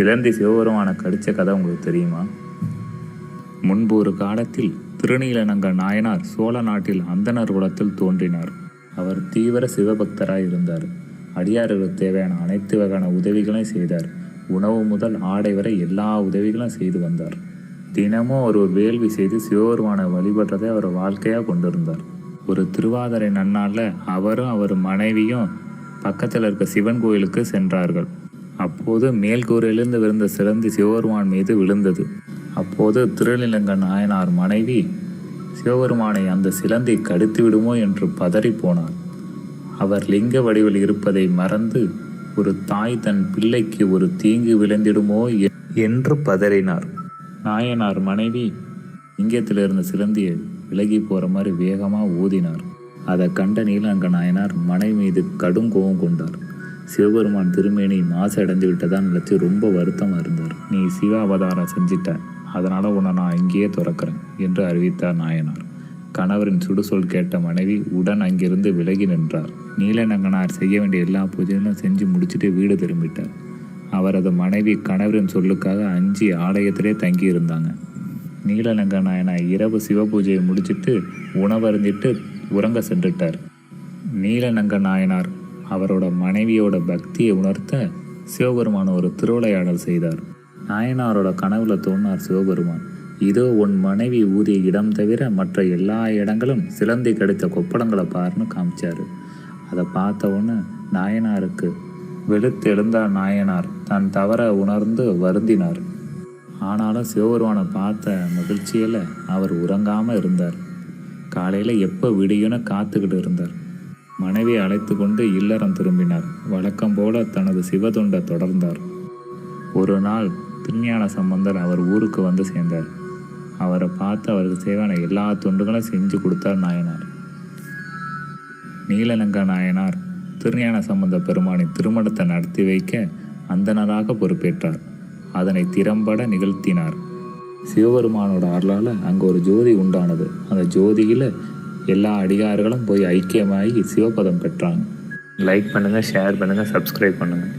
சிலந்தி சிவபெருமானை கடிச்ச கதை உங்களுக்கு தெரியுமா? முன்பு ஒரு காலத்தில் திருநீலநங்க நாயனார் சோழ நாட்டில் அந்தணர் குலத்தில் தோன்றினார். அவர் தீவிர சிவபக்தராய் இருந்தார். அடியார்களுக்கு தேவையான அனைத்து வகையான உதவிகளையும் செய்தார். உணவு முதல் ஆடை வரை எல்லா உதவிகளும் செய்து வந்தார். தினமும் ஒரு வேள்வி செய்து சிவபெருமானை வழிபடுறதை அவர் வாழ்க்கையாக கொண்டிருந்தார். ஒரு திருவாதிரை நன்னாளில் அவரும் அவர் மனைவியும் பக்கத்தில் இருக்க சிவன் கோயிலுக்கு சென்றார்கள். அப்போது மேல்கூரையிலிருந்து விழுந்த சிலந்தி சிவபெருமான் மீது விழுந்தது. அப்போது திருநிலங்க நாயனார் மனைவி சிவபெருமானை அந்த சிலந்தி கடித்து விடுமோ? என்று பதறி போனார் அவர் லிங்க வடிவில் இருப்பதை மறந்து ஒரு தாய் தன் பிள்ளைக்கு ஒரு தீங்கு விளைந்திடுமோ? என்று பதறினார். நாயனார் மனைவி லிங்கத்தில் இருந்த சிலந்தியை விலகி போகிற மாதிரி வேகமாக ஊதினார். அதை கண்ட நீலங்க நாயனார் மனைவி மீது கடும் கோபம் கொண்டார். சிவபெருமான் திருமேனி மாசு அடைஞ்சு விட்டதான் நினச்சி ரொம்ப வருத்தமாக இருந்தார் நீ சிவ அவதாரம் செஞ்சிட்ட அதனால் உன்னை நான் இங்கேயே துறக்கிறேன் என்று அறிவித்தார் நாயனார். கணவரின் சுடுசொல் கேட்ட மனைவி உடன் அங்கிருந்து விலகி நின்றார். நீலநங்கனார் செய்ய வேண்டிய எல்லா பூஜைகளும் செஞ்சு முடிச்சுட்டு வீடு திரும்பிட்டார். அவரது மனைவி கணவரின் சொல்லுக்காக அஞ்சு ஆலயத்திலே தங்கி இருந்தாங்க நீலநங்க நாயனார் இரவு சிவபூஜையை முடிச்சிட்டு உணவருந்திட்டு உறங்க சென்றுட்டார். நீலநங்க நாயனார் அவரோட மனைவியோட பக்தியை உணர்த்த சிவபெருமான் ஒரு திருவிளையாடல் செய்தார். நாயனாரோட கனவுல தோன்றார் சிவபெருமான். இதோ உன் மனைவி ஊதிய இடம் தவிர மற்ற எல்லா இடங்களும் சிலந்தி கிடைத்த கொப்படங்களை பாருன்னு காமிச்சாரு. அதை பார்த்த உடனே நாயனாருக்கு வெளுத்தெழுந்தார் நாயனார் தன் தவற உணர்ந்து வருந்தினார். ஆனாலும் சிவபெருமானை பார்த்த மகிழ்ச்சியில் அவர் உறங்காமல் இருந்தார். காலையில் எப்போ விடியும்னு காத்துக்கிட்டு இருந்தார். மனைவி அழைத்து கொண்டு இல்லறம் திரும்பினார். வழக்கம் போல தனது சிவதொண்டை தொடர்ந்தார். ஒரு நாள் திருஞான சம்பந்தர் அவர் ஊருக்கு வந்து சேர்ந்தார். அவரை பார்த்து அவருக்கு தேவையான எல்லா தொண்டுகளும் செஞ்சு கொடுத்தார் நாயனார். நீலலங்கா நாயனார் திருஞான சம்பந்த பெருமானின் திருமணத்தை நடத்தி வைக்க அந்தணராக பொறுப்பேற்றார். அதனை திறம்பட நிகழ்த்தினார். சிவபெருமானோட அருளால் அங்கே ஒரு ஜோதி உண்டானது. அந்த ஜோதியில் எல்லா அடிகாரர்களும் போய் ஐக்கியமாகி சிவபதம் பெற்றாங்க. லைக் பண்ணுங்கள் ஷேர் பண்ணுங்கள் சப்ஸ்கிரைப் பண்ணுங்கள்